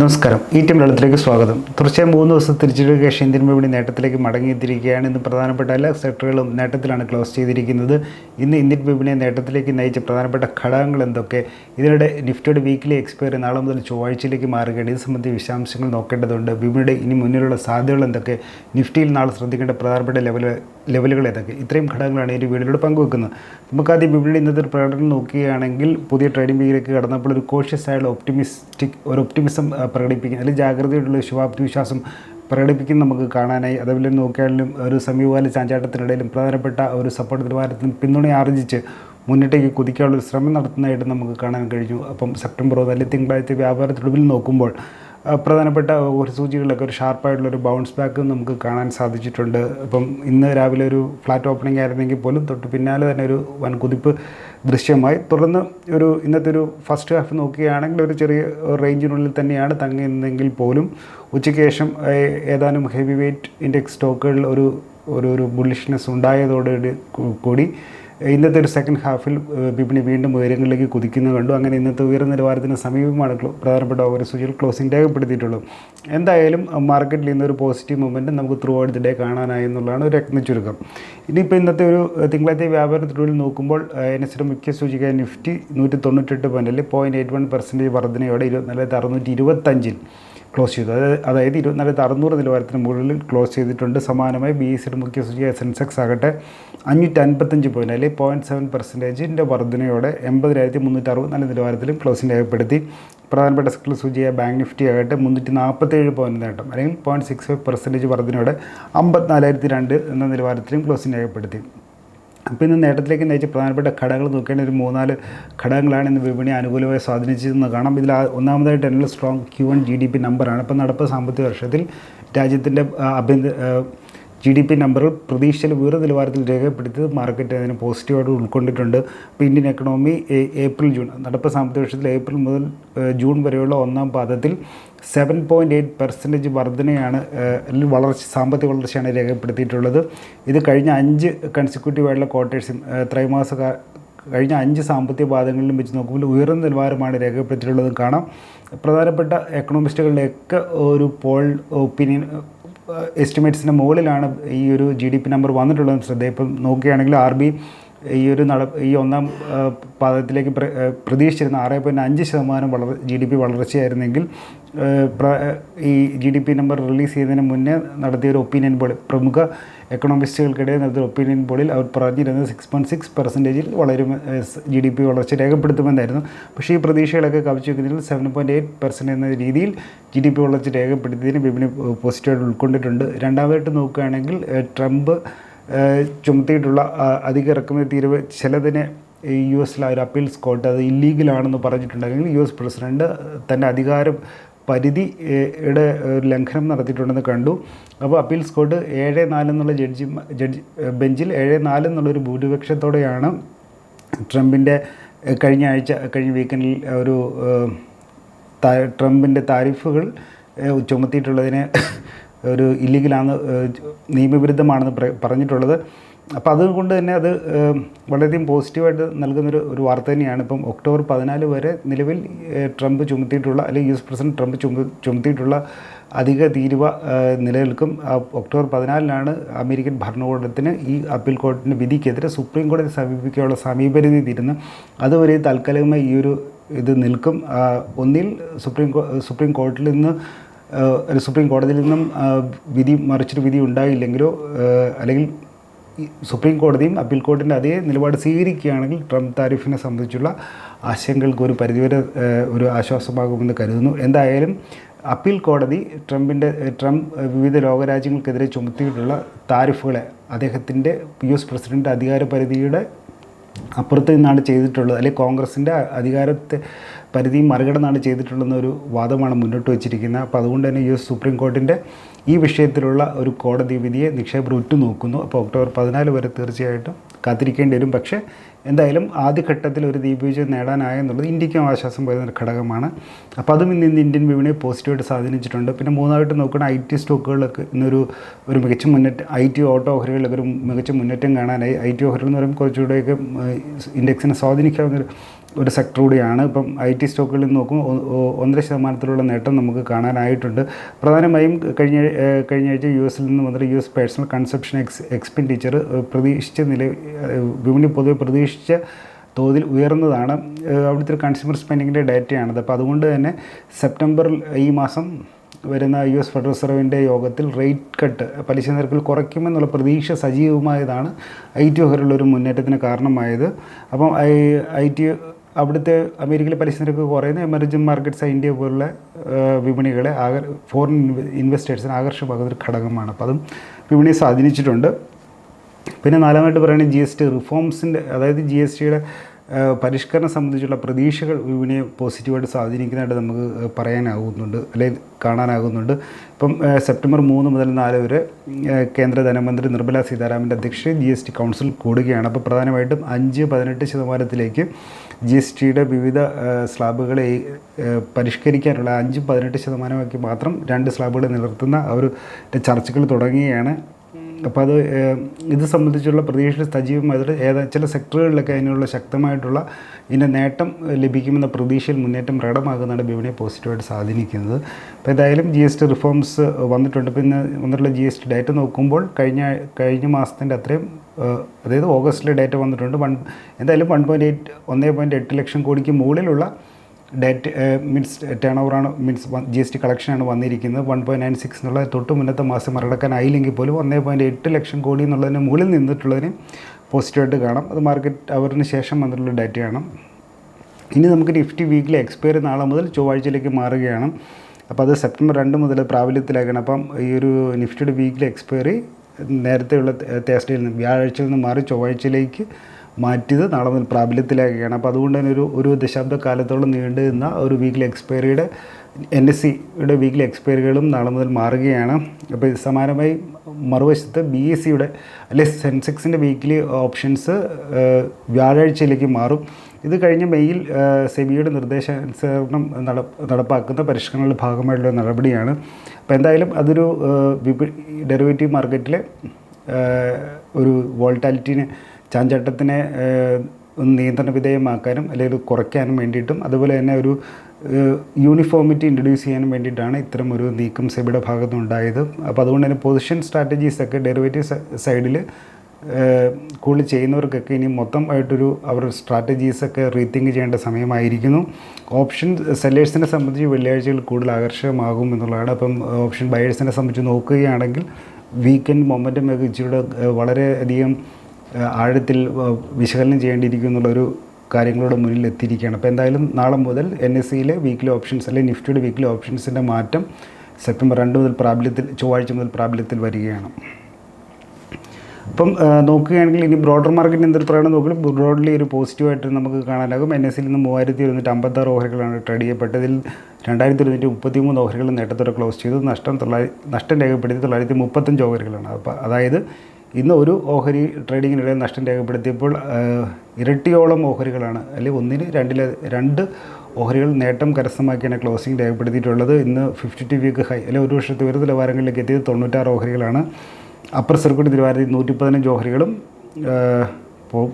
നമസ്കാരം. ഈ ടീം വെള്ളത്തിലേക്ക് സ്വാഗതം. തീർച്ചയായും മൂന്ന് ദിവസം തിരിച്ചടിക്ക് ശേഷം ഇന്ത്യൻ വിപണി നേട്ടത്തിലേക്ക് മടങ്ങിയെത്തിയിരിക്കുകയാണ്. ഇന്ന് പ്രധാനപ്പെട്ട എല്ലാ സെക്ടറുകളും നേട്ടത്തിലാണ് ക്ലോസ് ചെയ്തിരിക്കുന്നത്. ഇന്ന് ഇന്ത്യൻ വിപണിയെ നേട്ടത്തിലേക്ക് നയിച്ച പ്രധാനപ്പെട്ട ഘടകങ്ങൾ എന്തൊക്കെ? ഇതിനിടെ നിഫ്റ്റിയുടെ വീക്കിലി എക്സ്പയറി നാളെ മുതൽ ചൊവ്വാഴ്ചയിലേക്ക് മാറുകയാണ്. ഇത് സംബന്ധിച്ച വിശദാംശങ്ങൾ നോക്കേണ്ടതുണ്ട്. വിപണിയുടെ ഇനി മുന്നിലുള്ള സാധ്യതകൾ എന്തൊക്കെ? നിഫ്റ്റിയിൽ നാളെ ശ്രദ്ധിക്കേണ്ട പ്രധാനപ്പെട്ട ലെവൽ ലെവലുകൾ ഏതൊക്കെ? ഇത്രയും ഘടകങ്ങളാണ് ഈ ഒരു വീഡിയോയിലൂടെ പങ്കുവെക്കുന്നത്. നമുക്കാദ്യം വിപണിയുടെ ഇന്നത്തെ പ്രകടനം നോക്കുകയാണെങ്കിൽ പുതിയ ട്രേഡിംഗ് വീക്കിലേക്ക് കടന്നപ്പോൾ ഒരു കോഷ്യസ് ആയുള്ള ഒപ്റ്റിമിസ്റ്റിക് ഒരു ഒപ്റ്റിമിസം പ്രകടിപ്പിക്കുന്ന അല്ലെങ്കിൽ ജാഗ്രതയോടുള്ള ശുഭാപ്തി വിശ്വാസം പ്രകടിപ്പിക്കുന്ന നമുക്ക് കാണാനായി. അതേപോലെ നോക്കിയാലും ഒരു സമീപകാല ചാഞ്ചാട്ടത്തിനിടയിലും പ്രധാനപ്പെട്ട ഒരു സപ്പോർട്ട് നിലവാരത്തിന് പിന്തുണ ആർജിച്ച് മുന്നിട്ടേക്ക് കുതിക്കാനുള്ള ശ്രമം നടത്തുന്നതായിട്ട് നമുക്ക് കാണാൻ കഴിഞ്ഞു. അപ്പം സെപ്റ്റംബർ അല്ലെങ്കിൽ തിങ്കളാഴ്ച വ്യാപാരത്തിനൊടുവിൽ നോക്കുമ്പോൾ ആ, പ്രധാനപ്പെട്ട ഒരു സൂചികളിലൊക്കെ ഒരു ഷാർപ്പായിട്ടുള്ളൊരു ബൗൺസ് ബാക്ക് നമുക്ക് കാണാൻ സാധിച്ചിട്ടുണ്ട്. ഇപ്പം ഇന്ന് രാവിലെ ഒരു ഫ്ലാറ്റ് ഓപ്പണിംഗ് ആയിരുന്നെങ്കിൽ പോലും തൊട്ട് പിന്നാലെ തന്നെ ഒരു വൻ കുതിപ്പ് ദൃശ്യമായി. തുടർന്ന് ഒരു ഇന്നത്തെ ഒരു ഫസ്റ്റ് ഹാഫ് നോക്കുകയാണെങ്കിൽ ഒരു ചെറിയ റേഞ്ചിനുള്ളിൽ തന്നെയാണ് തങ്ങിയെന്നെങ്കിൽ പോലും ഉച്ചയ്ക്ക് ശേഷം ഏതാനും ഹെവി വെയ്റ്റ് ഇൻഡെക്സ് സ്റ്റോക്കുകളിൽ ഒരു ഒരു ഒരു ബുള്ളിഷ്നെസ് ഉണ്ടായതോടെ കൂടി ഇന്നത്തെ ഒരു സെക്കൻഡ് ഹാഫിൽ വിപണി വീണ്ടും ഉയരങ്ങളിലേക്ക് കുതിക്കുന്നത് കണ്ടു. അങ്ങനെ ഇന്നത്തെ ഉയർന്ന നിലവാരത്തിന് സമീപമാണ് പ്രധാനപ്പെട്ട ഓവർ സൂചികൾ ക്ലോസിംഗ് രേഖപ്പെടുത്തിയിട്ടുള്ളത്. എന്തായാലും മാർക്കറ്റിൽ ഇന്നൊരു പോസിറ്റീവ് മൂവ്മെന്റ് നമുക്ക് ത്രൂ ഔട്ട് ദി ഡേ കാണാനായി എന്നുള്ളതാണ് ഒരു രത്ന ചുരുക്കം. ഇനിയിപ്പോൾ ഇന്നത്തെ ഒരു തിങ്കളാഴ്ച വ്യാപാരത്തിനുള്ളിൽ നോക്കുമ്പോൾ എൻ എസ് മുഖ്യ സൂചിക നിഫ്റ്റി നൂറ്റി തൊണ്ണൂറ്റെട്ട് പോയിന്റിൽ പോയിന്റ് എയ്റ്റ് വൺ പെർസെന്റേജ് വർധനയോടെ ഇരുപത്തിനാലായിരത്തി അറുന്നൂറ്റി ഇരുപത്തഞ്ചിൽ ക്ലോസ് ചെയ്തു. അതായത് അതായത് ഇരുപത്തിനാലായിരത്തി അറുന്നൂറ് നിലവാരത്തിന് മുകളിൽ ക്ലോസ് ചെയ്തിട്ടുണ്ട്. സമാനമായി ബി എസ് സിയുടെ മുഖ്യ സൂചിക സെൻസെക്സ് ആകട്ടെ. അഞ്ഞൂറ്റി അൻപത്തഞ്ച് പോയിന്റ് അല്ലെങ്കിൽ പോയിന്റ് സെവൻ പെർസെന്റേജിന്റെ വർധനയോടെ എൺപതിനായിരത്തി മുന്നൂറ്റി അറുപത്തിനാല് നിലവാരത്തിലും ക്ലോസിംഗ് രേഖപ്പെടുത്തി പ്രധാനപ്പെട്ട സെക്ടർ സൂചിയായ ബാങ്ക് നിഫ്റ്റി ആകട്ടെ മുന്നൂറ്റി നാൽപ്പത്തേഴ് പോയിന്റ് നേട്ടം അല്ലെങ്കിൽ പോയിന്റ് സിക്സ് ഫൈവ് പെർസെന്റേജ് വർധനയോടെ അമ്പത്തിനാലായിരത്തി രണ്ട് എന്ന നിലവാരത്തിലും ക്ലോസിംഗ് രേഖപ്പെടുത്തി അപ്പോൾ ഇന്ന് നേട്ടത്തിലേക്ക് നയിച്ച പ്രധാനപ്പെട്ട ഘടകങ്ങൾ നോക്കേണ്ട ഒരു മൂന്നാൽ ഘടകങ്ങളാണ് ഇന്ന് വിപണി അനുകൂലമായി സ്വാധീനിച്ചതെന്ന് കാണാം ഇതിൽ ഒന്നാമതായിട്ട് തന്നെ strong Q one G D P നമ്പറാണ് അപ്പോൾ നടപ്പ് സാമ്പത്തിക വർഷത്തിൽ രാജ്യത്തിന്റെ ആഭ്യന്തര ജി ഡി പി നമ്പറുകൾ പ്രതീക്ഷയിൽ ഉയർന്ന നിലവാരത്തിൽ രേഖപ്പെടുത്തിയത് മാർക്കറ്റ് അതിനെ പോസിറ്റീവായിട്ട് ഉൾക്കൊണ്ടിട്ടുണ്ട്. അപ്പോൾ ഇന്ത്യൻ എക്കണോമി ഏപ്രിൽ ജൂൺ നടപ്പ് സാമ്പത്തിക വർഷത്തിൽ ഏപ്രിൽ മുതൽ ജൂൺ വരെയുള്ള ഒന്നാം പാദത്തിൽ സെവൻ പോയിന്റ് എയ്റ്റ് പെർസെന്റേജ് വർധനയാണ് അല്ലെങ്കിൽ വളർച്ച സാമ്പത്തിക വളർച്ചയാണ് രേഖപ്പെടുത്തിയിട്ടുള്ളത്. ഇത് കഴിഞ്ഞ അഞ്ച് കൺസിക്യൂട്ടീവായിട്ടുള്ള ക്വാർട്ടേഴ്സും ത്രൈമാസ കഴിഞ്ഞ അഞ്ച് സാമ്പത്തിക പാദങ്ങളിലും വെച്ച് നോക്കുമ്പോൾ ഉയർന്ന നിലവാരമാണ് രേഖപ്പെടുത്തിയിട്ടുള്ളത്. കാണാം. പ്രധാനപ്പെട്ട എക്കണോമിസ്റ്റുകളുടെയൊക്കെ ഒരു പോൾ ഒപ്പീനിയൻ എസ്റ്റിമേറ്റ്സിന്റെ മുകളിലാണ് ഈ ഒരു ജി ഡി പി നമ്പർ വന്നിട്ടുള്ളത്. ശ്രദ്ധ ഇപ്പം നോക്കുകയാണെങ്കിൽ ആർ ബി ഈ ഒരു നട ഈ ഒന്നാം പാദത്തിലേക്ക് പ്രതീക്ഷിച്ചിരുന്ന ആറ് പോയിന്റ് അഞ്ച് ശതമാനം വളർ ജി ഡി പി വളർച്ചയായിരുന്നെങ്കിൽ ഈ G D P number release ചെയ്യുന്നതിന് മുന്നേ നടത്തിയ ഒരു ഒപ്പീനിയൻ പോൾ പ്രമുഖ എക്കണോമിസ്റ്റുകൾക്കിടയിൽ നടത്തിയ ഒപ്പീനിയൻ പോളിൽ അവർ പറഞ്ഞിരുന്നത് സിക്സ് പോയിന്റ് സിക്സ് പെർസെന്റേജിൽ വളരും ജി ഡി പി വളർച്ച രേഖപ്പെടുത്തുമെന്നായിരുന്നു. പക്ഷേ ഈ പ്രതീക്ഷകളൊക്കെ കവിച്ചു വെക്കുന്നതിൽ സെവൻ പോയിന്റ് എയ്റ്റ് പെർസെന്റ് എന്ന രീതിയിൽ ജി ഡി പി വളർച്ച രേഖപ്പെടുത്തിയതിന് വിപണി പോസിറ്റീവായിട്ട് ഉൾക്കൊണ്ടിട്ടുണ്ട്. രണ്ടാമതായിട്ട് നോക്കുകയാണെങ്കിൽ ട്രംപ് ചുമത്തിയിട്ടുള്ള അധിക ഇറക്കുമതി തീരുവ ചിലതിനെ യു എസിലെ ഒരു അപ്പീൽസ് കോർട്ട് അത് ഇല്ലീഗലാണെന്ന് പറഞ്ഞിട്ടുണ്ടെങ്കിൽ യു എസ് പ്രസിഡന്റ് തന്റെ അധികാരം പരിധി യുടെ ഒരു ലംഘനം നടത്തിയിട്ടുണ്ടെന്ന് കണ്ടു. അപ്പോൾ അപ്പീൽസ് കോർട്ട് ഏഴ് നാല് എന്നുള്ള ജഡ്ജി ജഡ്ജി ബെഞ്ചിൽ ഏഴ് നാല് എന്നുള്ളൊരു ഭൂരിപക്ഷത്തോടെയാണ് ട്രംപിന്റെ കഴിഞ്ഞ ആഴ്ച കഴിഞ്ഞ വീക്കെൻഡിൽ ഒരു ട്രംപിന്റെ താരിഫുകൾ ചുമത്തിയിട്ടുള്ളതിന് ഒരു ഇല്ലീഗലാണ് നിയമവിരുദ്ധമാണെന്ന് പറഞ്ഞിട്ടുള്ളത്. അപ്പോൾ അതുകൊണ്ട് തന്നെ അത് വളരെയധികം പോസിറ്റീവായിട്ട് നൽകുന്നൊരു ഒരു വാർത്ത തന്നെയാണ്. ഇപ്പം ഒക്ടോബർ പതിനാല് വരെ നിലവിൽ ട്രംപ് ചുമത്തിയിട്ടുള്ള അല്ലെങ്കിൽ യു എസ് പ്രസിഡന്റ് ട്രംപ് ചുമ ചുമത്തിയിട്ടുള്ള അധിക തീരുവ നിലനിൽക്കും. ഒക്ടോബർ പതിനാലിനാണ് അമേരിക്കൻ ഭരണകൂടത്തിന് ഈ അപ്പീൽ കോടതിന്റെ വിധിക്കെതിരെ സുപ്രീം കോടതി സമീപിക്കാനുള്ള സമീപരിധി തീരുന്നു അതുവരെ താൽക്കാലികമായി ഈ ഒരു ഇത് നിൽക്കും. ഒന്നിൽ സുപ്രീം സുപ്രീം കോടതിയിൽ നിന്ന് സുപ്രീം കോടതിയിൽ നിന്നും വിധി മറിച്ചൊരു വിധി ഉണ്ടായില്ലെങ്കിലോ അല്ലെങ്കിൽ സുപ്രീം കോടതിയും അപ്പീൽ കോടതിന്റെ അതേ നിലപാട് സ്വീകരിക്കുകയാണെങ്കിൽ ട്രംപ് താരിഫിനെ സംബന്ധിച്ചുള്ള ആശങ്കകൾക്ക് ഒരു പരിധിവരെ ഒരു ആശ്വാസമാകുമെന്ന് കരുതുന്നു. എന്തായാലും അപ്പീൽ കോടതി ട്രംപിന്റെ ട്രംപ് വിവിധ ലോകരാജ്യങ്ങൾക്കെതിരെ ചുമത്തിയിട്ടുള്ള താരിഫുകളെ അദ്ദേഹത്തിന്റെ യു എസ് പ്രസിഡന്റ് അധികാര പരിധിയുടെ അപ്പുറത്ത് നിന്നാണ് ചെയ്തിട്ടുള്ളത്. അല്ലെങ്കിൽ കോൺഗ്രസിന്റെ അധികാരത്തെ പരിധി മറികടന്നാണ് ചെയ്തിട്ടുള്ളതെന്നൊരു വാദമാണ് മുന്നോട്ട് വച്ചിരിക്കുന്നത്. അപ്പോൾ അതുകൊണ്ട് തന്നെ യു എസ് സുപ്രീം കോർട്ടിന്റെ ഈ വിഷയത്തിലുള്ള ഒരു കോടതി വിധിയെ നിക്ഷേപർ ഉറ്റുനോക്കുന്നു. അപ്പോൾ ഒക്ടോബർ പതിനാല് വരെ തീർച്ചയായിട്ടും കാത്തിരിക്കേണ്ടി വരും. പക്ഷേ എന്തായാലും ആദ്യഘട്ടത്തിൽ ഒരു ദീപവിജയം നേടാനായെന്നുള്ളത് ഇന്ത്യക്കും ആശ്വാസം വരുന്ന ഒരു ഘടകമാണ്. അപ്പോൾ അതും ഇന്ന് ഇന്ത്യൻ വിപണിയെ പോസിറ്റീവായിട്ട് സ്വാധീനിച്ചിട്ടുണ്ട്. പിന്നെ മൂന്നായിട്ട് നോക്കുന്ന ഐ ടി സ്റ്റോക്കുകളൊക്കെ ഇന്നൊരു ഒരു മികച്ച മുന്നേറ്റം ഐ ടി ഓട്ടോ ഓഹരികളിലൊക്കെ ഒരു മികച്ച മുന്നേറ്റം കാണാനായി. ഐ ടി ഓഹരികൾ എന്ന് പറയുമ്പോൾ കുറച്ചുകൂടെയൊക്കെ ഇൻഡെക്സിനെ സ്വാധീനിക്കാവുന്ന ഒരു സെക്ടർ കൂടിയാണ്. ഇപ്പം ഐ ടി സ്റ്റോക്കുകളിൽ നോക്കുമ്പോൾ ഒന്നര ശതമാനത്തിലുള്ള നേട്ടം നമുക്ക് കാണാനായിട്ടുണ്ട്. പ്രധാനമായും കഴിഞ്ഞ കഴിഞ്ഞ ആഴ്ച യു എസിൽ നിന്ന് വന്നിട്ട് U S personal consumption ex expenditure പ്രതീക്ഷിച്ച നില വിപണി പൊതുവെ പ്രതീക്ഷിച്ച തോതിൽ ഉയർന്നതാണ്. അവിടുത്തെ കൺസ്യൂമർ സ്പെൻഡിങ്ങിന്റെ ഡാറ്റയാണത്. അപ്പോൾ അതുകൊണ്ട് തന്നെ സെപ്റ്റംബറിൽ ഈ മാസം വരുന്ന യു എസ് ഫെഡറൽ റിസർവിന്റെ യോഗത്തിൽ റേറ്റ് കട്ട് പലിശ നിരക്കിൽ കുറയ്ക്കുമെന്നുള്ള പ്രതീക്ഷ സജീവമായതാണ്. ഐ ടി ഒരു മുന്നേറ്റത്തിന് കാരണമായത്. അപ്പം ഐ ഐ ടി അവിടുത്തെ അമേരിക്കയിലെ പലിശ നിരക്ക് കുറയുന്ന എമർജിംഗ് മാർക്കറ്റ്സ് ഇന്ത്യ പോലുള്ള വിപണികളെ ആകർ ഫോറിൻ ഇൻവെസ്റ്റേഴ്സിന് ആകർഷകമാകുന്ന ഒരു ഘടകമാണ്. അപ്പോൾ അതും വിപണിയെ സ്വാധീനിച്ചിട്ടുണ്ട്. പിന്നെ നാലാമായിട്ട് പറയുന്നത് ജി എസ് ടി റിഫോംസിന്റെ അതായത് ജി എസ് ടിയുടെ പരിഷ്കരണം സംബന്ധിച്ചുള്ള പ്രതീക്ഷകൾ വിപണിയെ പോസിറ്റീവായിട്ട് സ്വാധീനിക്കുന്നതായിട്ട് നമുക്ക് പറയാനാകുന്നുണ്ട് അല്ലെങ്കിൽ കാണാനാകുന്നുണ്ട്. ഇപ്പം സെപ്റ്റംബർ മൂന്ന് മുതൽ നാല് വരെ കേന്ദ്ര ധനമന്ത്രി നിർമ്മല സീതാരാമന്റെ അധ്യക്ഷതയിൽ ജി എസ് ടി കൗൺസിൽ കൂടുകയാണ്. അപ്പോൾ പ്രധാനമായിട്ടും അഞ്ച് പതിനെട്ട് ശതമാനത്തിലേക്ക് ജി എസ് ടിയുടെ വിവിധ സ്ലാബുകളെ പരിഷ്കരിക്കാനുള്ള അഞ്ചും പതിനെട്ട് ശതമാനമാക്കി മാത്രം രണ്ട് സ്ലാബുകളെ നിലനിർത്തുന്ന ആ ഒരു ചർച്ചകൾ തുടങ്ങുകയാണ്. അപ്പോൾ അത് ഇത് സംബന്ധിച്ചുള്ള പ്രതീക്ഷ സജീവമായിട്ട് ഏതാ ചില സെക്ടറുകളിലൊക്കെ അതിനുള്ള ശക്തമായിട്ടുള്ള ഇതിന്റെ നേട്ടം ലഭിക്കുമെന്ന പ്രതീക്ഷയിൽ മുന്നേറ്റം പ്രകടമാകുന്നതാണ് വിപണിയെ പോസിറ്റീവായിട്ട് സ്വാധീനിക്കുന്നത്. അപ്പോൾ ഏതായാലും ജി എസ് ടി റിഫോംസ് വന്നിട്ടുണ്ട്. പിന്നെ വന്നിട്ടുള്ള ജി എസ് ടി ഡേറ്റ നോക്കുമ്പോൾ കഴിഞ്ഞ കഴിഞ്ഞ മാസത്തിന്റെ അത്രയും അതായത് ഓഗസ്റ്റിലെ ഡേറ്റ വന്നിട്ടുണ്ട്. വൺ എന്തായാലും വൺ പോയിന്റ് എയ്റ്റ് ഒന്നേ പോയിന്റ് എട്ട് ലക്ഷം കോടിക്ക് മുകളിലുള്ള ഡേറ്റ് മീൻസ് ടേൺ ഓവറാണ് മീൻസ് ജി എസ് ടി കളക്ഷനാണ് വന്നിരിക്കുന്നത്. വൺ പോയിന്റ് നയൻ സിക്സ് എന്നുള്ള തൊട്ട് മുന്നത്തെ മാസം മറികടക്കാനായില്ലെങ്കിൽ പോലും ഒന്നേ പോയിന്റ് എട്ട് ലക്ഷം കോടി എന്നുള്ളതിന് മുകളിൽ നിന്നിട്ടുള്ളതിന് പോസിറ്റീവായിട്ട് കാണാം. അത് മാർക്കറ്റ് അവറിന് ശേഷം വന്നിട്ടുള്ള ഡാറ്റയാണ് ഇനി നമുക്ക് നിഫ്റ്റി വീക്കിലെ എക്സ്പയറി നാളെ മുതൽ ചൊവ്വാഴ്ചയിലേക്ക് മാറുകയാണ്. അപ്പോൾ അത് സെപ്റ്റംബർ രണ്ട് മുതൽ പ്രാബല്യത്തിലാക്കണം അപ്പം ഈ ഒരു നിഫ്റ്റിയുടെ വീക്കിലെ എക്സ്പയറി നേരത്തെയുള്ള തേഴ്സ്ഡേയിൽ നിന്ന് വ്യാഴാഴ്ചയിൽ നിന്ന് മാറി ചൊവ്വാഴ്ചയിലേക്ക് മാറ്റിയത് നാളെ മുതൽ പ്രാബല്യത്തിലാക്കുകയാണ് അപ്പോൾ അതുകൊണ്ട് തന്നെ ഒരു ഒരു ദശാബ്ദ കാലത്തോളം നീണ്ടു നിന്ന ഒരു വീക്കിലെ എക്സ്പയറിയുടെ എൻ എസ് സിയുടെ വീക്കിലെ എക്സ്പയറികളും നാളെ മുതൽ മാറുകയാണ്. അപ്പോൾ ഇത് സമാനമായി മറുവശത്ത് ബി എസ് സിയുടെ അല്ലെ സെൻസെക്സിന്റെ വീക്കിലി ഓപ്ഷൻസ് വ്യാഴാഴ്ചയിലേക്ക് മാറും. ഇത് കഴിഞ്ഞ മെയ്യിൽ സെബിയുടെ നിർദ്ദേശാനുസരണം നട നടപ്പാക്കുന്ന പരിഷ്കരണങ്ങളുടെ ഭാഗമായിട്ടുള്ള നടപടിയാണ്. അപ്പോൾ എന്തായാലും അതൊരു ഡെറിവേറ്റീവ് മാർക്കറ്റിലെ ഒരു വോൾട്ടാലിറ്റിനെ ചാഞ്ചാട്ടത്തിനെ നിയന്ത്രണ വിധേയമാക്കാനും അല്ലെങ്കിൽ കുറയ്ക്കാനും വേണ്ടിയിട്ടും അതുപോലെ തന്നെ ഒരു യൂണിഫോമിറ്റി ഇൻട്രൊഡ്യൂസ് ചെയ്യാനും വേണ്ടിയിട്ടാണ് ഇത്തരം ഒരു നീക്കം സെബിയുടെ ഭാഗത്തു ഉണ്ടായത്. അപ്പോൾ അതുകൊണ്ട് തന്നെ പൊസിഷൻ സ്ട്രാറ്റജീസൊക്കെ ഡെറിവേറ്റീവ് സൈഡിൽ കൂടുതൽ ചെയ്യുന്നവർക്കൊക്കെ ഇനി മൊത്തമായിട്ടൊരു അവരുടെ സ്ട്രാറ്റജീസൊക്കെ റീത്തിങ്ക് ചെയ്യേണ്ട സമയമായിരിക്കുന്നു. ഓപ്ഷൻ സെല്ലേഴ്സിനെ സംബന്ധിച്ച് വെള്ളിയാഴ്ചകൾ കൂടുതൽ ആകർഷകമാകും എന്നുള്ളതാണ്. അപ്പം ഓപ്ഷൻ ബയേഴ്സിനെ സംബന്ധിച്ച് നോക്കുകയാണെങ്കിൽ വീക്കെൻഡ് മൊമെന്റം ഒക്കെ ഇച്ചിരിയുടെ വളരെയധികം ആഴത്തിൽ വിശകലനം ചെയ്യേണ്ടിയിരിക്കും എന്നുള്ളൊരു കാര്യങ്ങളുടെ മുന്നിൽ എത്തിയിരിക്കുകയാണ്. അപ്പോൾ എന്തായാലും നാളെ മുതൽ എൻ എസ് സിയിലെ വീക്ക്ലി ഓപ്ഷൻസ് അല്ലെങ്കിൽ നിഫ്റ്റിയുടെ വീക്ക്ലി ഓപ്ഷൻസിന്റെ മാറ്റം സെപ്റ്റംബർ രണ്ട് മുതൽ പ്രാബല്യത്തിൽ ചൊവ്വാഴ്ച മുതൽ പ്രാബല്യത്തിൽ വരികയാണ്. അപ്പം നോക്കുകയാണെങ്കിൽ ഇനി ബ്രോഡർ മാർക്കറ്റിന് എന്തൊരു പ്രകടനം നോക്കുമ്പോൾ ബ്രോഡ്ലി ഒരു പോസിറ്റീവായിട്ട് നമുക്ക് കാണാനാകും. എൻ എസ് സിയിൽ നിന്ന് മൂവായിരത്തി ഇരുന്നൂറ്റി അമ്പത്താറ് ഓഹരികളാണ് ട്രേഡ് ചെയ്യപ്പെട്ടതിൽ രണ്ടായിരത്തി ഇരുന്നൂറ്റി മുപ്പത്തി മൂന്ന് ഓഹരികൾ നേട്ടത്തോടെ ക്ലോസ് ചെയ്തു. നഷ്ടം തൊള്ളായിരത്തി നഷ്ടം രേഖപ്പെടുത്തി തൊള്ളായിരത്തി മുപ്പത്തഞ്ച് ഓഹരികളാണ്. അപ്പോൾ അതായത് ഇന്ന് ഒരു ഓഹരി ട്രേഡിങ്ങിനിടയിൽ നഷ്ടം രേഖപ്പെടുത്തിയപ്പോൾ ഇരട്ടിയോളം ഓഹരികളാണ് അല്ലെങ്കിൽ ഒന്നിന് രണ്ടിലെ രണ്ട് ഓഹരികൾ നേട്ടം കരസ്ഥമാക്കിയാണ് ക്ലോസിംഗ് രേഖപ്പെടുത്തിയിട്ടുള്ളത്. ഇന്ന് ഫിഫ്റ്റി ടു വീക്ക് ഹൈ അല്ലെങ്കിൽ ഒരു വർഷത്തെ ഉയർന്ന നിലവാരങ്ങളിലേക്ക് എത്തിയത് തൊണ്ണൂറ്റാറ് ഓഹരികളാണ്. അപ്പർ സർക്യൂട്ട് നിലവാരത്തിൽ നൂറ്റി പതിനഞ്ച് ഓഹരികളും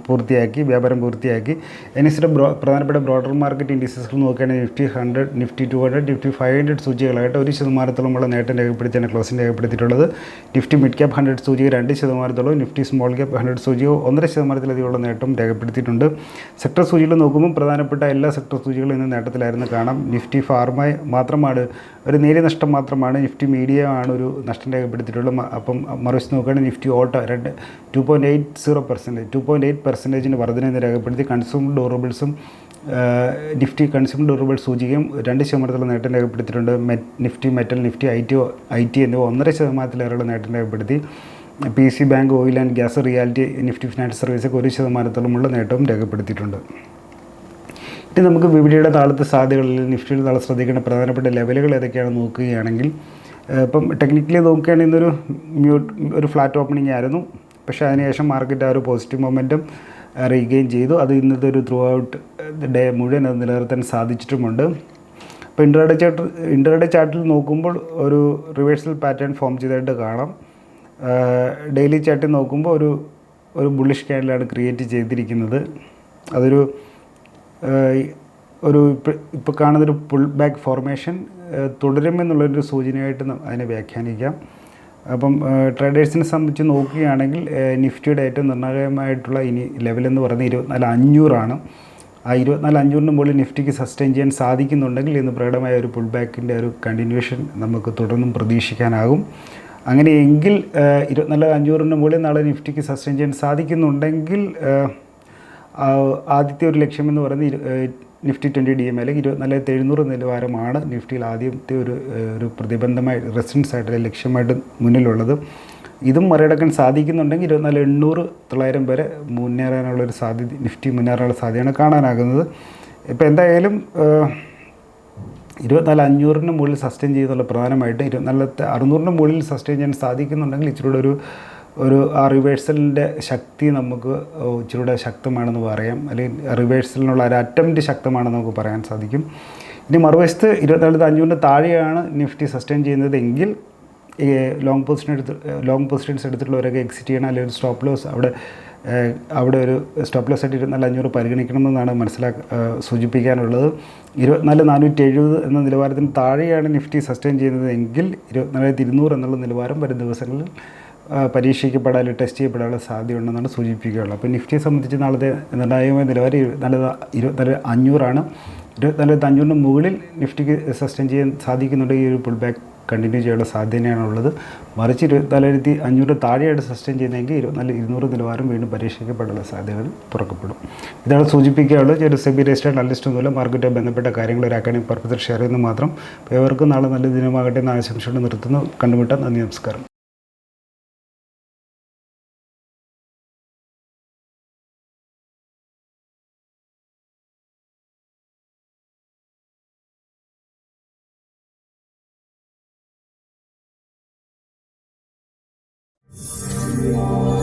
പൂർത്തിയാക്കി വ്യാപാരം പൂർത്തിയാക്കി. എൻ എസിയുടെ ബ്രോ പ്രധാനപ്പെട്ട ബ്രോഡർ മാർക്കറ്റ് ഇൻഡിസസുകൾ നോക്കുകയാണെങ്കിൽ Nifty hundred Nifty two hundred Nifty five hundred സൂചികളായിട്ട് ഒരു ശതമാനത്തോളമുള്ള നേട്ടം രേഖപ്പെടുത്തിയാണ് ക്ലോസിംഗ് രേഖപ്പെടുത്തിയിട്ടുള്ളത്. നിഫ്റ്റി മിഡ് ക്യാപ്പ് ഹൺഡ്രഡ് സൂചിക രണ്ട് ശതമാനത്തോളം നിഫ്റ്റി സ്മോൾ ക്യാപ്പ് ഹൺഡ്രഡ് സൂചിക ഒന്നര ശതമാനത്തിലധികമുള്ള നേട്ടം രേഖപ്പെടുത്തിയിട്ടുണ്ട്. സെക്ടർ സൂചികൾ നോക്കുമ്പോൾ പ്രധാനപ്പെട്ട എല്ലാ സെക്ടർ സൂചികളും ഇന്ന് നേട്ടത്തിലായിരുന്നു കാണാം. നിഫ്റ്റി ഫാർമ മാത്രമാണ് ഒരു നേരിയ നഷ്ടം മാത്രമാണ് നിഫ്റ്റി മീഡിയ ആണ് ഒരു നഷ്ടം രേഖപ്പെടുത്തിയിട്ടുള്ളത്. അപ്പം മറുവശത്ത് നോക്കുകയാണെങ്കിൽ നിഫ്റ്റി ഓട്ടോ രണ്ട് two point eight zero percentage two point eight പെർസെന്റേജിന് വർധന ഇന്ന് രേഖപ്പെടുത്തി കൺസ്യൂമർ ഡ്യൂറബിൾസും നിഫ്റ്റി കൺസ്യൂമർ ഡ്യൂറബിൾ സൂചികയും രണ്ട് ശതമാനത്തിലുള്ള നേട്ടം രേഖപ്പെടുത്തിയിട്ടുണ്ട്. Nifty metal Nifty I T I T എന്നിവ ഒന്നര ശതമാനത്തിലേറെയുള്ള നേട്ടം രേഖപ്പെടുത്തി. P C bank oil and gas reality Nifty finance സർവീസൊക്കെ ഒരു ശതമാനത്തോളമുള്ള നേട്ടവും രേഖപ്പെടുത്തിയിട്ടുണ്ട്. ഇനി നമുക്ക് വിപണിയുടെ താളത്തെ സാധ്യതകളിൽ നിഫ്റ്റിയുടെ താളം ശ്രദ്ധിക്കേണ്ട പ്രധാനപ്പെട്ട ലെവലുകൾ ഏതൊക്കെയാണെന്ന് നോക്കുകയാണെങ്കിൽ ഇപ്പം ടെക്നിക്കലി നോക്കുകയാണെങ്കിൽ ഇന്നൊരു മ്യൂട്ട് ഒരു ഫ്ലാറ്റ് ഓപ്പണിംഗ് ആയിരുന്നു. പക്ഷേ അതിനുശേഷം മാർക്കറ്റ് ആ ഒരു പോസിറ്റീവ് മൊമെന്റും റീഗെയിൻ ചെയ്തു. അത് ഇന്നത്തെ ഒരു ത്രൂ ഔട്ട് ഡേ മുഴുവൻ അത് നിലനിർത്താൻ സാധിച്ചിട്ടുമുണ്ട്. അപ്പോൾ ഇന്റർഡേ ചാർട്ട് ഇന്റർഡേ ചാർട്ടിൽ നോക്കുമ്പോൾ ഒരു റിവേഴ്സൽ പാറ്റേൺ ഫോം ചെയ്തായിട്ട് കാണാം. ഡെയിലി ചാർട്ടിൽ നോക്കുമ്പോൾ ഒരു ഒരു ബുള്ളിഷ് ക്യാൻഡിലാണ് ക്രിയേറ്റ് ചെയ്തിരിക്കുന്നത്. അതൊരു ഒരു ഇപ്പോൾ കാണുന്നൊരു പുൾ ബാക്ക് ഫോർമേഷൻ തുടരുമെന്നുള്ളൊരു സൂചനയായിട്ട് അതിനെ വ്യാഖ്യാനിക്കാം. അപ്പം ട്രേഡേഴ്സിനെ സംബന്ധിച്ച് നോക്കുകയാണെങ്കിൽ നിഫ്റ്റിയുടെ ഏറ്റവും നിർണായകമായിട്ടുള്ള ഇനി ലെവലെന്ന് പറയുന്നത് ഇരുപത്തിനാല് അഞ്ഞൂറാണ്. ആ ഇരുപത്തിനാല് അഞ്ഞൂറിന് മുകളിൽ നിഫ്റ്റിക്ക് സസ്റ്റെയിൻ ചെയ്യാൻ സാധിക്കുന്നുണ്ടെങ്കിൽ ഇന്ന് പ്രകടമായ ഒരു പുൾ ബാക്കിന്റെ ഒരു കണ്ടിന്യൂഷൻ നമുക്ക് തുടർന്നും പ്രതീക്ഷിക്കാനാകും. അങ്ങനെയെങ്കിൽ ഇരുപത്തിനാല് അഞ്ഞൂറിന് മുകളിൽ നാളെ നിഫ്റ്റിക്ക് സസ്റ്റെയിൻ ചെയ്യാൻ സാധിക്കുന്നുണ്ടെങ്കിൽ ആദ്യത്തെ ഒരു ലക്ഷ്യമെന്ന് പറയുന്നത് നിഫ്റ്റി ട്വന്റി ഡി എം അല്ലെങ്കിൽ ഇരുപത്തിനാലായിരത്തി എഴുന്നൂറ് നിലവാരമാണ് നിഫ്റ്റിയിൽ ആദ്യത്തെ ഒരു ഒരു പ്രതിബന്ധമായി റെസിഡൻസ് ആയിട്ടുള്ള ലക്ഷ്യമായിട്ട് മുന്നിലുള്ളത്. ഇതും മറികടക്കാൻ സാധിക്കുന്നുണ്ടെങ്കിൽ ഇരുപത്തിനാല് എണ്ണൂറ് തൊള്ളായിരം വരെ മുന്നേറാനുള്ള ഒരു സാധ്യത നിഫ്റ്റി മുന്നേറാനുള്ള സാധ്യതയാണ് കാണാനാകുന്നത്. ഇപ്പോൾ എന്തായാലും ഇരുപത്തിനാല് അഞ്ഞൂറിന് മുകളിൽ സസ്റ്റെയിൻ ചെയ്യുന്നുള്ള പ്രധാനമായിട്ട് ഇരുപത്തിനാലത്തെ അറുന്നൂറിന് മുകളിൽ സസ്റ്റെയിൻ ചെയ്യാൻ സാധിക്കുന്നുണ്ടെങ്കിൽ ഇച്ചിരൂടെ ഒരു ഒരു ആ റിവേഴ്സലിന്റെ ശക്തി നമുക്ക് ഇച്ചിലൂടെ ശക്തമാണെന്ന് പറയാം. അല്ലെങ്കിൽ റിവേഴ്സലിനുള്ള ഒരു അറ്റംപ്റ്റ് ശക്തമാണെന്ന് നമുക്ക് പറയാൻ സാധിക്കും. ഇനി മറുവശത്ത് ഇരുപത്തിനാലത്തെ അഞ്ഞൂറിന് താഴെയാണ് നിഫ്റ്റി സസ്റ്റെയിൻ ചെയ്യുന്നതെങ്കിൽ ലോങ് പൊസിഷൻ എടുത്ത് ലോങ് പൊസിഷൻസ് എടുത്തിട്ടുള്ളവരൊക്കെ എക്സിറ്റ് ചെയ്യണം അല്ലെങ്കിൽ സ്റ്റോപ്പ് ലോസ് അവിടെ അവിടെ ഒരു സ്റ്റോപ്പ് ലോസ് ആയിട്ട് ഇരുപത്തിനാല് അഞ്ഞൂറ് പരിഗണിക്കണമെന്നാണ് മനസ്സിലാക്ക ഏഹ്, സൂചിപ്പിക്കാനുള്ളത്. ഇരുപത്തിനാല് നാനൂറ്റി എഴുപത് എന്ന നിലവാരത്തിന് താഴെയാണ് നിഫ്റ്റി സസ്റ്റെയിൻ ചെയ്യുന്നതെങ്കിൽ ഇരുപത്തിനാലായിരത്തി ഇരുന്നൂറ് എന്നുള്ള നിലവാരം വരും ദിവസങ്ങളിൽ പരീക്ഷിക്കപ്പെടാൻ ടെസ്റ്റ് ചെയ്യപ്പെടാനുള്ള സാധ്യതയുണ്ടെന്നാണ് സൂചിപ്പിക്കുകയുള്ളത് അപ്പോൾ നിഫ്റ്റിയെ സംബന്ധിച്ച് നാളത്തെ നിർണായകമായ നിലവാരം നല്ല ഇരുപത്തിനാല് അഞ്ഞൂറാണ്. ഇരുപത്തിനാല് അഞ്ഞൂറിന് മുകളിൽ നിഫ്റ്റിക്ക് സസ്റ്റെയിൻ ചെയ്യാൻ സാധിക്കുന്നുണ്ടെങ്കിൽ ഒരു പുൾ ബാക്ക് കണ്ടിന്യൂ ചെയ്യാനുള്ള സാധ്യതയാണുള്ളത്. മറിച്ച് ഇരുപത്തിനാലായിരത്തി അഞ്ഞൂറ് താഴെയായിട്ട് സസ്റ്റെയിൻ ചെയ്യുന്നതെങ്കിൽ ഇരുപത്തിനാല് ഇരുന്നൂറ് നിലവാരം വീണ്ടും പരീക്ഷിക്കപ്പെടാനുള്ള സാധ്യതകൾ തുറക്കപ്പെടും. ഇതാണ് സൂചിപ്പിക്കാനുള്ളത്. ഒരു സെബി രജിസ്റ്റേഡ് അനലിസ്റ്റ് ഒന്നുമില്ല മാർക്കറ്റുമായി ബന്ധപ്പെട്ട കാര്യങ്ങൾ ഒരു അക്കാഡമിക് പർപ്പസിൽ ഷെയർ ചെയ്യുന്നത് മാത്രം. ഏവർക്കും നാളെ നല്ല ദിനമാകട്ടെ എന്ന് ആശംസയോടെ നിർത്തുന്നു. കണ്ടുമുട്ടാം. നന്ദി നമസ്കാരം. Amen.